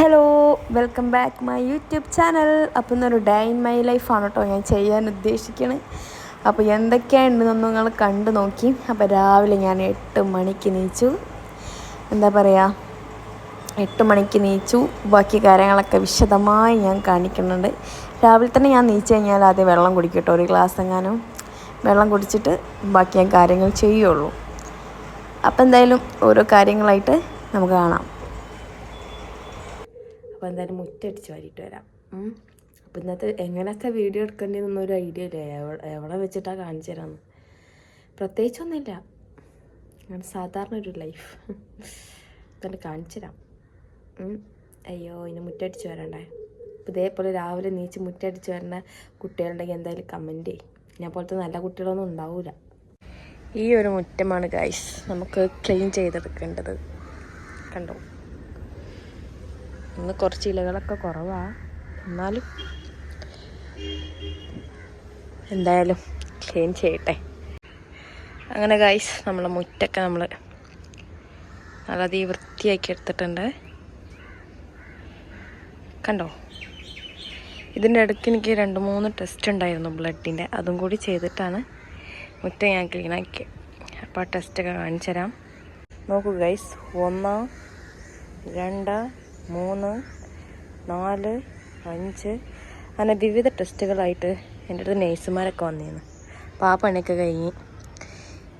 Hello welcome back my YouTube channel അപ്പോൾ ഇന്നൊരു day in my ലൈഫാണ് കേട്ടോ ഞാൻ ചെയ്യാൻ ഉദ്ദേശിക്കണത് അപ്പോൾ എന്തൊക്കെയാണെന്നൊന്നും നിങ്ങൾ കണ്ടു നോക്കി. അപ്പോൾ രാവിലെ ഞാൻ എട്ട് മണിക്ക് നീച്ചു. എന്താ പറയുക എട്ട് മണിക്ക് നീച്ചു. ബാക്കി കാര്യങ്ങളൊക്കെ വിശദമായി ഞാൻ കാണിക്കുന്നുണ്ട്. രാവിലെ തന്നെ ഞാൻ നീച്ചു കഴിഞ്ഞാൽ ആദ്യം വെള്ളം കുടിക്കട്ടോ കേട്ടോ ഒരു ഗ്ലാസ് എങ്ങാനും. വെള്ളം കുടിച്ചിട്ട് ബാക്കി ഞാൻ കാര്യങ്ങൾ ചെയ്യുള്ളൂ. അപ്പോൾ എന്തായാലും ഓരോ കാര്യങ്ങളായിട്ട് നമുക്ക് കാണാം. അപ്പോൾ എന്തായാലും മുറ്റടിച്ച് വാരിയിട്ട് വരാം. അപ്പോൾ ഇന്നത്തെ എങ്ങനത്തെ വീഡിയോ എടുക്കേണ്ടതെന്നൊന്നും ഒരു ഐഡിയ ഇല്ല. എവിടെ വെച്ചിട്ടാണ് കാണിച്ചു തരാമെന്ന് പ്രത്യേകിച്ചൊന്നുമില്ല. അങ്ങനെ സാധാരണ ഒരു ലൈഫ് എന്നിട്ട് കാണിച്ചു തരാം. അയ്യോ ഇനി മുറ്റടിച്ച് വരണ്ടേ? അപ്പോൾ ഇതേപോലെ രാവിലെ നീച്ച് മുറ്റടിച്ച് വരുന്ന കുട്ടികളുണ്ടെങ്കിൽ എന്തായാലും കമന്റ് ചെയ്യും. ഞാൻ പോലത്തെ നല്ല കുട്ടികളൊന്നും ഉണ്ടാവില്ല ഈ ഒരു മുറ്റമാണ് ഗൈസ് നമുക്ക് ക്ലീൻ ചെയ്തെടുക്കേണ്ടത്. കണ്ടോ? ഇന്ന് കുറച്ച് ഇലകളൊക്കെ കുറവാ. എന്നാലും എന്തായാലും ക്ലീൻ ചെയ്യട്ടെ. അങ്ങനെ ഗൈസ് നമ്മളെ മുറ്റൊക്കെ നമ്മൾ നല്ല വൃത്തിയാക്കി എടുത്തിട്ടുണ്ട്. കണ്ടോ? ഇതിന്റെ ഇടയ്ക്ക് എനിക്ക് രണ്ട് മൂന്ന് ടെസ്റ്റ് ഉണ്ടായിരുന്നു ബ്ലഡിന്റെ അതും കൂടി ചെയ്തിട്ടാണ് മുറ്റം ഞാൻ ക്ലീൻ ആക്കിയത് അപ്പോൾ ആ ടെസ്റ്റൊക്കെ കാണിച്ചു തരാം നോക്കൂ ഗൈസ് ഒന്ന് രണ്ട് മൂന്ന് നാല് അഞ്ച്. അങ്ങനെ വിവിധ ടെസ്റ്റുകളായിട്ട് എന്റെ അടുത്ത് നേഴ്സുമാരൊക്കെ വന്നിരുന്നു. അപ്പോൾ ആ പണിയൊക്കെ കഴിഞ്ഞ്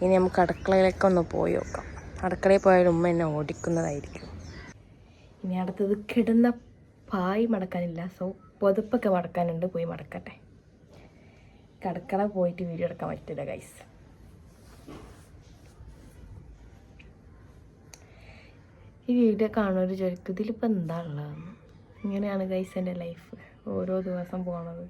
ഇനി നമുക്ക് അടുക്കളയിലൊക്കെ ഒന്ന് പോയി നോക്കാം. അടുക്കളയിൽ പോയാലും ഉമ്മ എന്നെ ഓടിക്കുന്നതായിരിക്കും. ഇനി അടുത്തത് കിടന്ന പായ് മടക്കാനില്ല. സോ പൊതുപ്പൊക്കെ മടക്കാനുണ്ട്. പോയി മടക്കട്ടെ. കടക്കള പോയിട്ട് വീഡിയോ എടുക്കാൻ പറ്റില്ല ഗൈസ് ഈ വീഡിയോ കാണുന്നവർ ചോദിക്കും ഇതിലിപ്പോൾ എന്താ ഉള്ളതെന്ന് ഇങ്ങനെയാണ് ഗൈസ് എന്റെ ലൈഫ് ഓരോ ദിവസം പോണത്.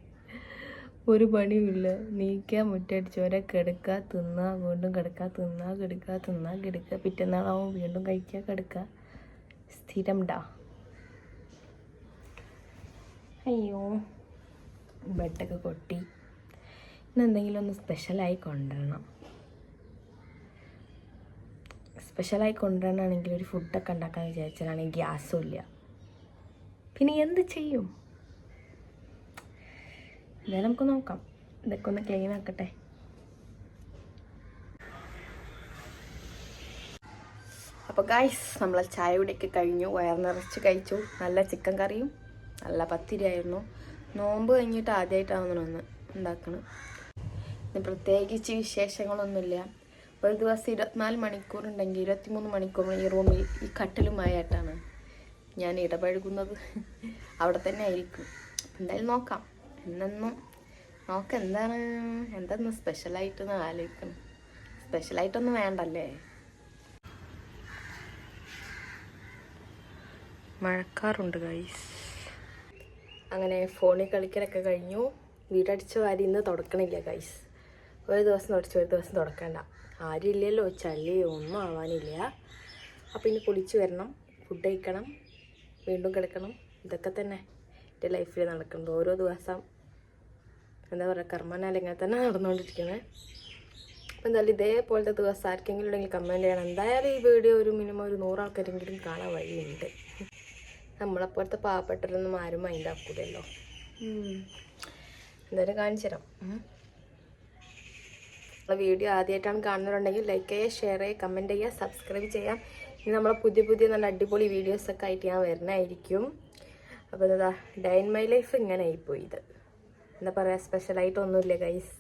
ഒരു പണിയുമില്ല. നീക്കുക മുറ്റടിച്ചോരെ കിടക്കുക തിന്നുക വീണ്ടും കിടക്കുക തിന്നുക കിടക്കുക തിന്നുക കിടക്കുക പിറ്റന്നാളാവും വീണ്ടും കഴിക്കുക കിടക്കുക സ്ഥിരം ഡാ. അയ്യോ ബെഡൊക്കെ കൊട്ടി. ഇന്ന് എന്തെങ്കിലും ഒന്ന് സ്പെഷ്യലായി കൊണ്ടുവരണം. സ്പെഷ്യലായി കൊണ്ടുവരണമെങ്കിൽ ഒരു ഫുഡൊക്കെ ഉണ്ടാക്കാൻ വിചാരിച്ചാലാണെങ്കിൽ ഗ്യാസും ഇല്ല പിന്നെ എന്ത് ചെയ്യും? എന്നാലും നമുക്ക് നോക്കാം. ഇതൊക്കെ ഒന്ന് ക്ലീൻ ആക്കട്ടെ. അപ്പോൾ ഗൈസ് നമ്മളെ ചായ കുടിയൊക്കെ കഴിഞ്ഞു. വയർ നിറച്ച് കഴിച്ചു. നല്ല ചിക്കൻ കറിയും നല്ല പത്തിരിയായിരുന്നു നോമ്പ് കഴിഞ്ഞിട്ട് ആദ്യമായിട്ടാണ് ഒന്ന് ഉണ്ടാക്കണം പ്രത്യേകിച്ച് വിശേഷങ്ങളൊന്നുമില്ല. ഒരു ദിവസം ഇരുപത്തിനാല് മണിക്കൂർ ഉണ്ടെങ്കിൽ ഇരുപത്തിമൂന്ന് മണിക്കൂർ ഈ റൂമിൽ ഈ കട്ടിലുമായിട്ടാണ് ഞാൻ ഇടപഴകുന്നത്. അവിടെ തന്നെ ആയിരിക്കും. എന്തായാലും നോക്കാം. എന്നെന്നും നോക്കാം എന്താണ്? എന്തെന്ന് സ്പെഷ്യലായിട്ടൊന്ന് ആലോചിക്കണം. സ്പെഷ്യലായിട്ടൊന്നും വേണ്ടല്ലേ? മഴക്കാറുണ്ട് ഗൈസ് അങ്ങനെ ഫോണിൽ കളിക്കലൊക്കെ കഴിഞ്ഞു. വീടടിച്ച വാരി ഇന്ന് തുടക്കണില്ല ഗൈസ് ഒരു ദിവസം തുടച്ച് ഒരു ദിവസം തുടക്കണ്ട. ആരുമില്ലല്ലോ ചളി ഒന്നും ആവാനില്ല. അപ്പോൾ ഇനി കുളിച്ച് വരണം ഫുഡ് കഴിക്കണം വീണ്ടും കിടക്കണം. ഇതൊക്കെ തന്നെ എന്റെ ലൈഫിൽ നടക്കുന്നത്. ഓരോ ദിവസം എന്താ പറയുക കർമ്മനാൽ ഇങ്ങനെ തന്നെ നടന്നുകൊണ്ടിരിക്കുന്നത് അപ്പോൾ എന്തായാലും ഇതേപോലത്തെ ദിവസം ആർക്കെങ്കിലും ഉണ്ടെങ്കിൽ കമന്റ് ചെയ്യണം. എന്തായാലും ഈ വീഡിയോ ഒരു മിനിമം ഒരു നൂറാൾക്കാരെങ്കിലും കാണാൻ വഴിയുണ്ട്. നമ്മളെപ്പോലത്തെ പാവപ്പെട്ടവരൊന്നും ആരും മൈൻഡാക്കൂലല്ലോ എന്തായാലും കാണിച്ചു തരാം. വീഡിയോ ആദ്യമായിട്ടാണ് കാണുന്നവരുണ്ടെങ്കിൽ ലൈക്ക് ചെയ്യുക ഷെയർ ചെയ്യുക കമന്റ് ചെയ്യുക സബ്സ്ക്രൈബ് ചെയ്യാം ഇനി നമ്മളെ പുതിയ പുതിയ നല്ല അടിപൊളി വീഡിയോസൊക്കെ ആയിട്ട് ഞാൻ വരുന്നതായിരിക്കും. അപ്പോൾ എന്താ ഡേ ഇൻ മൈ ലൈഫ് ഇങ്ങനെ ആയിപ്പോയി ഇത് എന്താ പറയുക സ്പെഷ്യലായിട്ടൊന്നുമില്ല ഗൈസ്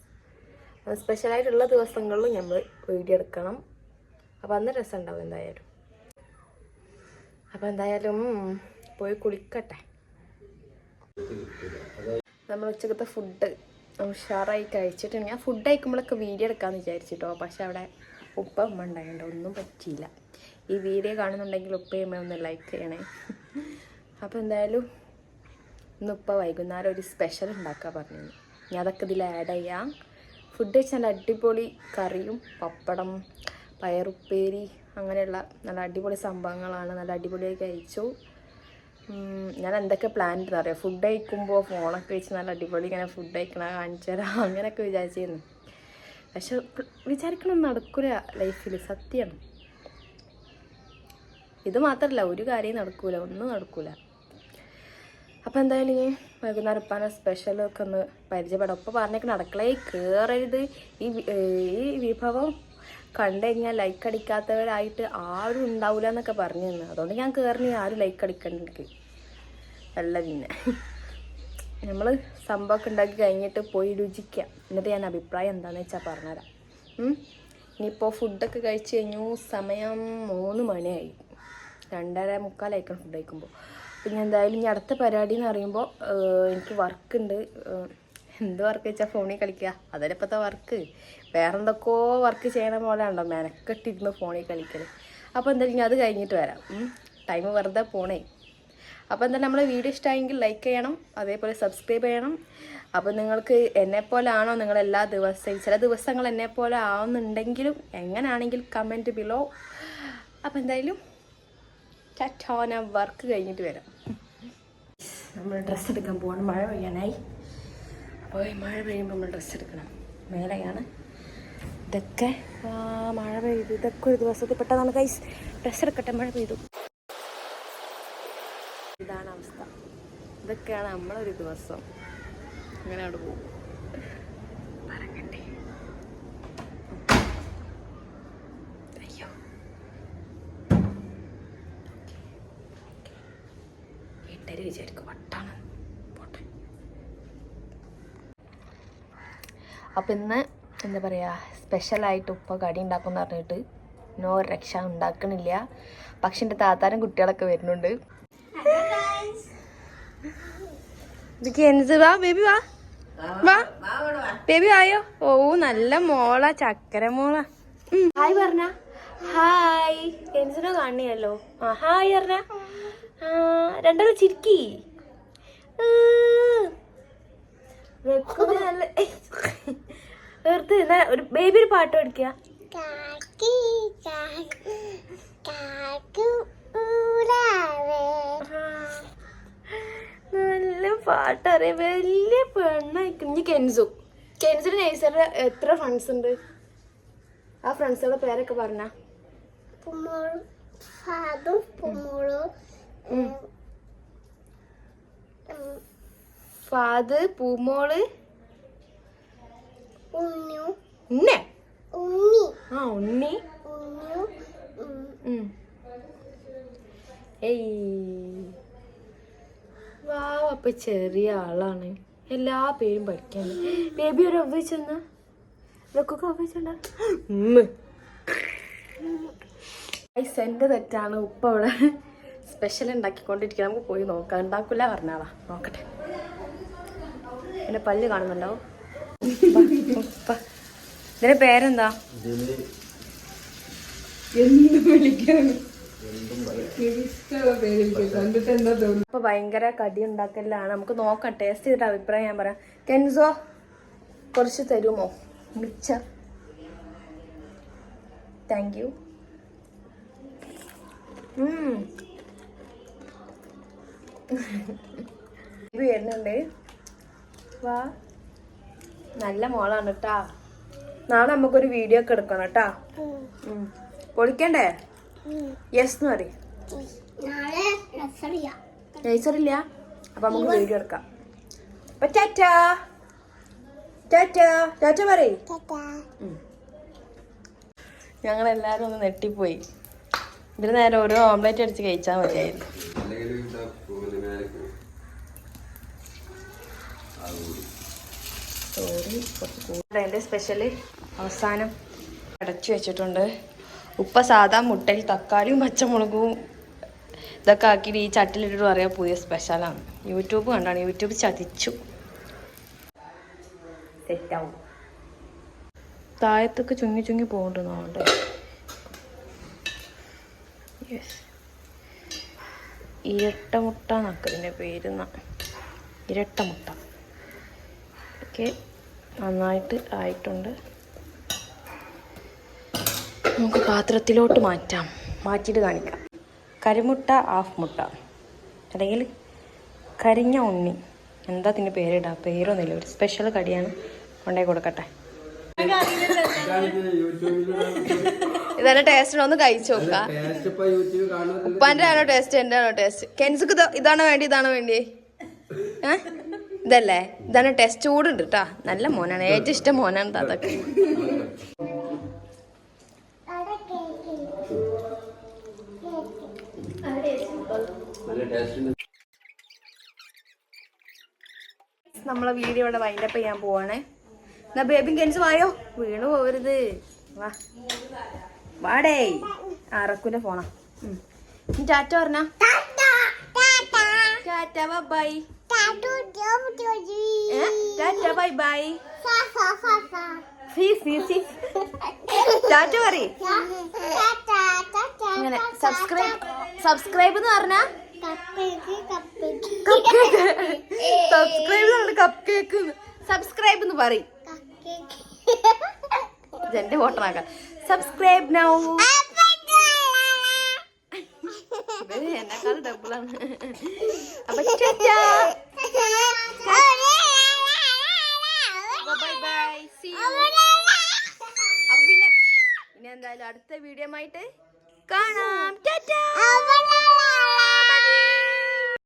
സ്പെഷ്യലായിട്ടുള്ള ദിവസങ്ങളിലും നമ്മൾ വീഡിയോ എടുക്കണം. അപ്പോൾ അന്ന് രസം ഉണ്ടാവും എന്തായാലും. അപ്പോൾ എന്തായാലും പോയി കുളിക്കട്ടെ. നമ്മൾ ഉച്ചക്കത്തെ ഫുഡ് ഉഷാറായി കഴിച്ചിട്ട് ഞാൻ ഫുഡ് കഴിക്കുമ്പോഴൊക്കെ വീഡിയോ എടുക്കാമെന്ന് വിചാരിച്ചിട്ടോ. പക്ഷെ അവിടെ ഉപ്പ ഉമ്മ ഉണ്ടായതുകൊണ്ട് ഒന്നും പറ്റിയില്ല. ഈ വീഡിയോ കാണുന്നുണ്ടെങ്കിൽ ഉപ്പയമ്മ ഒന്ന് ലൈക്ക് ചെയ്യണേ. അപ്പോൾ എന്തായാലും ഇന്ന് ഉപ്പ വൈകുന്നേരം ഒരു സ്പെഷ്യൽ ഉണ്ടാക്കാൻ പറഞ്ഞു. ഞാൻ അതൊക്കെ ഇതിൽ ആഡ് ചെയ്യാം. ഫുഡ് വെച്ചാൽ അടിപൊളി കറിയും പപ്പടം പയറുപ്പേരി അങ്ങനെയുള്ള നല്ല അടിപൊളി സംഭവങ്ങളാണ്. നല്ല അടിപൊളിയായി കഴിച്ചു. ഞാൻ എന്തൊക്കെ പ്ലാൻ ഉണ്ടെന്ന് അറിയാം? ഫുഡ് കഴിക്കുമ്പോൾ ഫോണൊക്കെ വെച്ച് നല്ല അടിപൊളി ഇങ്ങനെ ഫുഡ് കഴിക്കണ കാണിച്ചു തരാം. അങ്ങനെയൊക്കെ വിചാരിച്ചിരുന്നു. പക്ഷെ വിചാരിക്കണം നടക്കൂല ലൈഫിൽ സത്യം ഇത് മാത്രമല്ല ഒരു കാര്യം നടക്കൂല ഒന്നും നടക്കൂല. അപ്പോൾ എന്തായാലും ഇനി വൈകുന്നേരം ഉപ്പാനെ സ്പെഷ്യലൊക്കെ ഒന്ന് പരിചയപ്പെടാം. ഒപ്പം പറഞ്ഞൊക്കെ നടക്കളേ കയറരുത് ഈ ഈ വിഭവം കണ്ടു കഴിഞ്ഞാൽ ലൈക്ക് അടിക്കാത്തവരായിട്ട് ആരും ഉണ്ടാവില്ല എന്നൊക്കെ പറഞ്ഞു തന്നെ. അതുകൊണ്ട് ഞാൻ കയറി ആരും ലൈക്ക് അടിക്കണ്ട എനിക്ക് അല്ല പിന്നെ. നമ്മൾ സംഭവമൊക്കെ ഉണ്ടാക്കി കഴിഞ്ഞിട്ട് പോയി രുചിക്കാം. എന്നിട്ട് ഞാൻ അഭിപ്രായം എന്താണെന്ന് വെച്ചാൽ പറഞ്ഞുതരാം. ഇനിയിപ്പോൾ ഫുഡൊക്കെ കഴിച്ച് കഴിഞ്ഞു. സമയം മൂന്ന് മണിയായി. രണ്ടര മുക്കാലായിക്കണം ഫുഡ് കഴിക്കുമ്പോൾ പിന്നെ എന്തായാലും ഇനി അടുത്ത പരിപാടി എന്ന് പറയുമ്പോൾ എനിക്ക് വർക്ക് ഉണ്ട്. എന്ത് വർക്ക് വെച്ചാൽ ഫോണിൽ കളിക്കുക അതല്ല ഇപ്പോഴത്തെ വർക്ക് വേറെ എന്തൊക്കെയോ വർക്ക് ചെയ്യണ പോലെ ഉണ്ടോ മെനക്കെട്ടിരുന്ന് ഫോണിൽ കളിക്കൽ അപ്പോൾ എന്തായാലും അത് കഴിഞ്ഞിട്ട് വരാം. ടൈം വെറുതെ പോണേ. അപ്പോൾ എന്തായാലും നമ്മൾ വീഡിയോ ഇഷ്ടമായെങ്കിൽ ലൈക്ക് ചെയ്യണം അതേപോലെ സബ്സ്ക്രൈബ് ചെയ്യണം. അപ്പോൾ നിങ്ങൾക്ക് എന്നെപ്പോലെ ആണോ നിങ്ങൾ എല്ലാ ദിവസവും ചില ദിവസങ്ങൾ എന്നെപ്പോലെ ആവുന്നുണ്ടെങ്കിലും എങ്ങനെയാണെങ്കിൽ കമന്റ് ബിലോ അപ്പോൾ എന്തായാലും ചറ്റോ ഞാൻ വർക്ക് കഴിഞ്ഞിട്ട് വരാം. നമ്മൾ ഡ്രസ്സ് എടുക്കാൻ പോകണം മഴ പെയ്യാനായി. അപ്പോൾ മഴ പെയ്യുമ്പോൾ നമ്മൾ ഡ്രസ്സ് എടുക്കണം. മേലെയാണ്. ഇതൊക്കെ മഴ പെയ്തു. ഇതൊക്കെ ഒരു ദിവസത്തിൽ പെട്ടതാണ് കൈസ് ഡ്രസ്സ് എടുക്കട്ടെ മഴ പെയ്തു. ഇതാണ് അവസ്ഥ. ഇതൊക്കെയാണ് നമ്മളൊരു ദിവസം. അങ്ങനെ അവിടെ പോകും. വിചാരിക്കും വട്ടാണ് പോട്ടെ അപ്പം ഇന്ന് എന്താ പറയുക സ്പെഷ്യലായിട്ട് ഉപ്പ കടി ഉണ്ടാക്കുമെന്ന് പറഞ്ഞിട്ട് നോ രക്ഷ ഉണ്ടാക്കണില്ല. പക്ഷെ എന്റെ താത്താരും കുട്ടികളൊക്കെ വരുന്നുണ്ട്. വാ ബേബി വാ. വാ. ബേബി ആയോ ഓ നല്ല മോള ചക്കര മോള. ഹായ് പറഞ്ഞ. ഹായ്. കെൻസിനെ കാണിയല്ലോ ആ ഹായ് പറഞ്ഞ. രണ്ടാളും ചിരിക്കി വെക്കുമ്പോ നല്ല എന്നാ ഒരു ബേബി ഒരു പാട്ട് പഠിക്കുക. നല്ല പാട്ടറിയാം. വലിയ പെണ്ണായിരിക്കും. ഇനി കെൻസു. കെൻസിന് നൈസറിൽ എത്ര ഫ്രണ്ട്സ് ഉണ്ട്? ആ ഫ്രണ്ട്സുകളുടെ പേരൊക്കെ പറഞ്ഞ. ഫാദ് പൂമോൾ ഉണ്ണു. ആ ഉണ്ണി. ഏയ്. വാവ് അപ്പൊ ചെറിയ ആളാണ്. എല്ലാ പേരും പഠിക്കാൻ. ബേബി ഒരു ഒവ്വച്ചെന്ന ഇതൊക്കെ ഒവ്വച്ചുണ്ട എന്റെ തെറ്റാണ്. ഉപ്പ അവിടെ സ്പെഷ്യൽ ഉണ്ടാക്കിക്കൊണ്ടിരിക്കുക നമുക്ക് പോയി നോക്കാം. ഉണ്ടാക്കില്ല പറഞ്ഞാളാ. നോക്കട്ടെ. എന്റെ പല്ല് കാണുന്നുണ്ടോ? ഇതിന്റെ പേരെന്താ? അപ്പൊ ഭയങ്കര കടി ഉണ്ടാക്കലാണ്. നമുക്ക് നോക്കാം. ടേസ്റ്റ് ചെയ്തിട്ട് അഭിപ്രായം ഞാൻ പറയാം. കെൻസോ കുറച്ച് തരുമോ? മിച്ചർ താങ്ക് യു വരുന്നുണ്ട്. വാ. നല്ല മോളാണ് കേട്ടാ നാളെ നമുക്കൊരു വീഡിയോ ഒക്കെ എടുക്കണം കേട്ടാ പൊളിക്കണ്ടേ. യെസ് എന്ന് പറയും. നൈസറില്ല അപ്പൊ നമുക്ക് വീഡിയോ എടുക്കാം. അപ്പൊ ടാറ്റാ. ടാറ്റാ. ടാറ്റ പറയ്. ഞങ്ങൾ എല്ലാരും ഒന്ന് നെട്ടിപ്പോയി ഇതിന് നേരെ ഓരോ ഓംലെറ്റ് അടിച്ച് കഴിച്ചാൽ മതിയായിരുന്നു. സോറി കുറച്ച് കൂടുതൽ അതിന്റെ സ്പെഷ്യൽ അവസാനം അടച്ചു വെച്ചിട്ടുണ്ട്. ഉപ്പ സാധാ മുട്ടയിൽ തക്കാളിയും പച്ചമുളകും ഇതൊക്കെ ആക്കിയിട്ട് ഈ ചട്ടിലിട്ടിട്ട് പറയാം പുതിയ സ്പെഷ്യലാണ് യൂട്യൂബ് കണ്ടാണ്. യൂട്യൂബ് ചതിച്ചു. സെറ്റാവും താഴത്തൊക്കെ ചുങ്ങി ചുങ്ങി പോകണ്ടെന്നുണ്ട് യെസ് ഇരട്ട മുട്ട എന്നൊക്കെ ഇതിന്റെ പേരുന്ന ഇരട്ടമുട്ട ഓക്കെ നന്നായിട്ട് ആയിട്ടുണ്ട്. നമുക്ക് പാത്രത്തിലോട്ട് മാറ്റാം. മാറ്റിയിട്ട് കാണിക്കാം. കരിമുട്ട ഹാഫ് മുട്ട. അല്ലെങ്കിൽ കരിഞ്ഞ ഉണ്ണി. എന്താ അതിന്റെ പേരിടാ? പേരൊന്നുമില്ല. ഒരു സ്പെഷ്യൽ കടിയാണ് കൊണ്ടേ കൊടുക്കട്ടെ. ഇതാണ് ടേസ്റ്റ് ഒന്ന് കഴിച്ചു നോക്കാം. ഉപ്പാന്റെ ആണോ ടേസ്റ്റ് എന്റെ ആണോ ടേസ്റ്റ് കെൻസുക്ക് ഇതാ- ഇതാണോ വേണ്ടി ഇതാണോ വേണ്ടി ഏ? ഇതല്ലേ? ഇതാണ് ടെസ്റ്റ് കൂടെ ഉണ്ട് കേട്ടാ നല്ല മോനാണ്. ഏറ്റവും ഇഷ്ടം മോനാണ് അതൊക്കെ. നമ്മളെ വീഡിയോ ഇവിടെ വൈൻഡപ്പ് ചെയ്യാൻ പോവാണേ. എന്നാ ബേബി കെൻസ് വായോ? വീണു പോവരുത്. വാ. വാടേ. അറക്കുന്റെ ഫോണാ ടാറ്റ പറഞ്ഞ? ടാറ്റ. ബൈ ടാറ്റ ബൈ ബൈ ടാറ്റ പറയ് അങ്ങനെ സബ്സ്ക്രൈബ് സബ്സ്ക്രൈബ് എന്ന് പറഞ്ഞാ? സബ്സ്ക്രൈബ് കപ്പ് കേക്ക് സബ്സ്ക്രൈബ് എന്ന്. പറയും. ഇതെന്റെ ഫോട്ടോണാക്കാം സബ്സ്ക്രൈബ് നൗ എന്നെക്കാൾ ഡബിളാണ് അപ്പൊ ബൈ എന്തായാലും അടുത്ത വീഡിയോ ആയിട്ട് കാണാം.